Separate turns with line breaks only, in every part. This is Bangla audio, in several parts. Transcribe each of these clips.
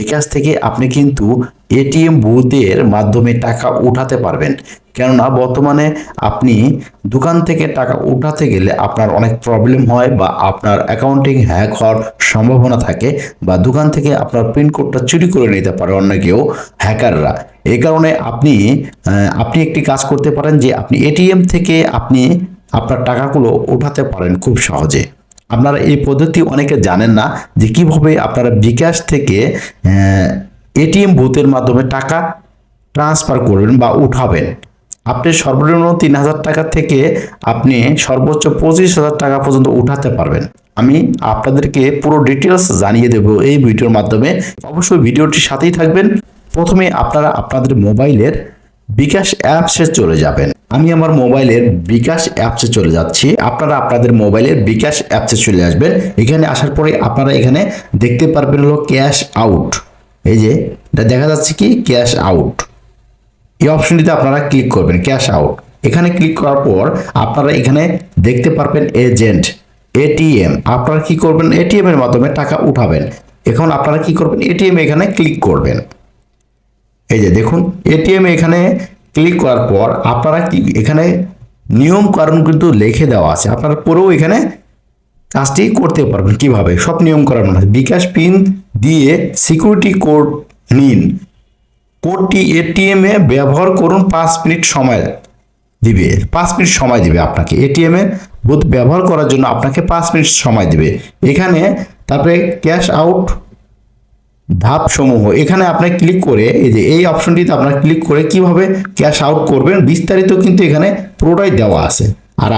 বিকাশ থেকে আপনি কিন্তু এটিএম বুথের মাধ্যমে টাকা উঠাতে পারবেন। কেননা বর্তমানে আপনি দোকান থেকে টাকা উঠাতে গেলে আপনার অনেক প্রবলেম হয় বা আপনার অ্যাকাউন্টিং হ্যাক হওয়ার সম্ভাবনা থাকে বা দোকান থেকে আপনার পিনকোডটা চুরি করে নিতে পারে অন্য কেউ হ্যাকাররা। এই কারণে আপনি আপনি একটি কাজ করতে পারেন যে আপনি এটিএম থেকে আপনি আপনার টাকাগুলো উঠাতে পারেন খুব সহজে। আপনারা এই পদ্ধতি অনেকে জানেন না যে কীভাবে আপনারা বিকাশ থেকে এটিএম বুথের মাধ্যমে টাকা ট্রান্সফার করবেন বা উঠাবেন। আপনি সর্বনিম্ন তিন হাজার টাকা থেকে আপনি সর্বোচ্চ পঁচিশ হাজার টাকা পর্যন্ত উঠাতে পারবেন। আমি আপনাদেরকে পুরো ডিটেলস জানিয়ে দেব এই ভিডিওর মাধ্যমে। অবশ্যই ভিডিওটির সাথেই থাকবেন। প্রথমে আপনারা আপনাদের মোবাইলের বিকাশ অ্যাপসে চলে যাবেন। আমি আমার মোবাইলের বিকাশ অ্যাপসে চলে যাচ্ছি। আপনারা আপনাদের মোবাইলের বিকাশ অ্যাপসে চলে আসবেন। এখানে আসার পরে আপনারা এখানে দেখতে পারবেন হলো ক্যাশ আউট। এই যে, এটা দেখা যাচ্ছে কি? Cash out. এই অপশনটিতে আপনারা ক্লিক করবেন, ক্যাশ আউট। এখানে ক্লিক করার পর আপনারা এখানে দেখতে পারবেন এজেন্ট, এটিএম। আপনারা কি করবেন? এটিএম এর মাধ্যমে টাকা উঠাবেন। এখন আপনারা কি করবেন? এটিএম এখানে ক্লিক করবেন। এই যে দেখুন, এটিএম এখানে ক্লিক করার পর আপনারা কি এখানে নিয়ম কারণ কিন্তু লিখে দেওয়া আছে। আপনারা পুরো এখানে কাজটি করতে পারবেন কীভাবে? সব নিয়ম করানো আছে বিকাশ পিন দিয়ে সিকিউরিটি কোড নিন। কোডটি এটিএম এ ব্যবহার করুন পাঁচ মিনিট সময় দিবে। পাঁচ মিনিট সময় দিবে আপনাকে। এটিএম এ বুথ ব্যবহার করার জন্য আপনাকে পাঁচ মিনিট সময় দিবে। এখানে তারপরে ক্যাশ আউট ধাপ সমূহ এখানে আপনি ক্লিক করে, এই যে এই অপশনটিতে আপনারা ক্লিক করে কীভাবে ক্যাশ আউট করবেন, বিস্তারিত কিন্তু এখানে পুরোটাই দেওয়া আছে। আর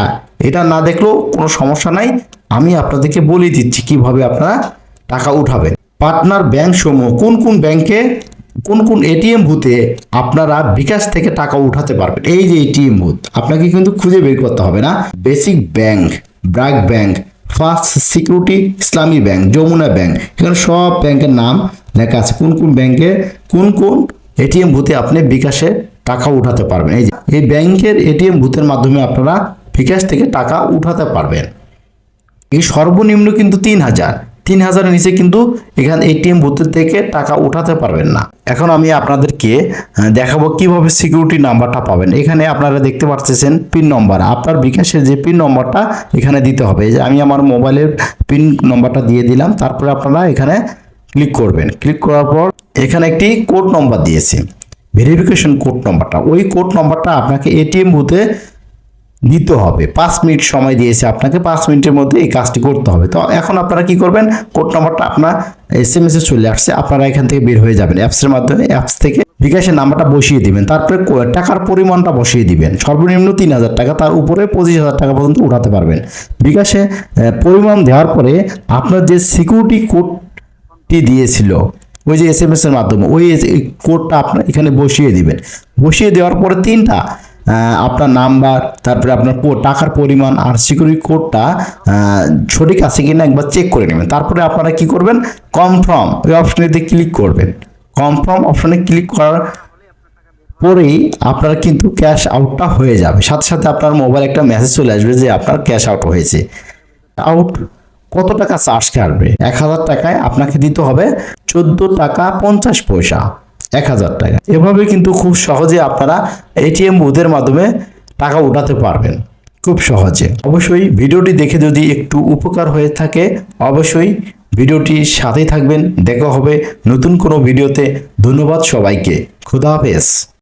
এটা না দেখলেও কোনো সমস্যা নাই। আমি আপনাদেরকে বলে দিচ্ছি কীভাবে আপনারা টাকা উঠাবেন। পার্টনার ব্যাংক সমূহ কোন কোন ব্যাংকে কোন কোন এটিএম বুথে আপনারা বিকাশ থেকে টাকা উঠাতে পারবেন। এই যে এটিএম বুথ আপনাকে কিন্তু খুঁজে বের করতে হবে না। Basic bank BRAC bank first security Islami bank Jamuna bank এখানে সব ব্যাংকের নাম লেখা আছে, কোন কোন ব্যাংকে কোন কোন এটিএম বুথে আপনি বিকাশে টাকা উঠাতে পারবেন। এই যে, এই ব্যাংকের এটিএম বুথের মাধ্যমে আপনারা বিকাশ থেকে টাকা উঠাতে পারবেন। এই সর্বনিম্ন কিন্তু তিন হাজার। তিন হাজারের নিচে কিন্তু এখানে এটিএম বুথের থেকে টাকা উঠাতে পারবেন না। এখন আমি আপনাদেরকে দেখাবো কীভাবে সিকিউরিটি নাম্বারটা পাবেন। এখানে আপনারা দেখতে পাচ্ছেন পিন নম্বর আপনার বিকাশের যে পিন নম্বরটা এখানে দিতে হবে। যে, আমি আমার মোবাইলের পিন নম্বরটা দিয়ে দিলাম। তারপরে আপনারা এখানে ক্লিক করবেন। ক্লিক করার পর এখানে একটি কোড নম্বর দিয়েছে। ভেরিফিকেশন কোড নম্বরটা। ওই কোড নম্বরটা আপনাকে এটিএম বুথে দিতে হবে। পাঁচ মিনিট সময় দিয়েছে আপনাকে, পাঁচ মিনিটের মধ্যে এই কাজটি করতে হবে। তো এখন আপনারা কি করবেন? কোড নাম্বারটা আপনার এস এম এস চলে আসছে। আপনারা এখান থেকে বের হয়ে যাবেন অ্যাপসের মাধ্যমে। অ্যাপস থেকে বিকাশের নাম্বারটা বসিয়ে দিবেন। তারপরে টাকার পরিমাণটা বসিয়ে দিবেন। সর্বনিম্ন তিন হাজার টাকা। তার উপরে পঁচিশ হাজার টাকা পর্যন্ত উঠাতে পারবেন। বিকাশে পরিমাণ দেওয়ার পরে আপনার যে সিকিউরিটি কোডটি দিয়েছিল। ওই যে এস এম এস এর মাধ্যমে। ওই কোডটা আপনার এখানে বসিয়ে দিবেন। বসিয়ে দেওয়ার পরে তিনটা আপনার নাম্বার, তারপরে আপনার টাকার পরিমাণ আর সিকিউরিটি কোডটা সঠিক আছে কিনা একবার চেক করে নেবেন। তারপরে আপনারা কি করবেন? কনফার্ম ওই অপশনেতে ক্লিক করবেন। কনফার্ম অপশনে ক্লিক করার পরেই আপনার কিন্তু ক্যাশ আউটটা হয়ে যাবে। সাথে সাথে আপনার মোবাইল একটা মেসেজ চলে আসবে যে আপনার ক্যাশ আউট হয়েছে। আউট কত টাকা চার্জ কাটবে? এক হাজার টাকায় আপনাকে দিতে হবে চোদ্দ টাকা পঞ্চাশ পয়সা। এক হাজার টাকা। এভাবে কিন্তু খুব সহজে আপনারা এটিএম বুথের মাধ্যমে টাকা উঠাতে পারবেন। খুব সহজে। অবশ্যই ভিডিওটি দেখে যদি একটু উপকার হয়ে থাকে, অবশ্যই ভিডিওটির সাথেই থাকবেন। দেখা হবে নতুন কোনো ভিডিওতে। ধন্যবাদ সবাইকে। খুদা হাফেজ।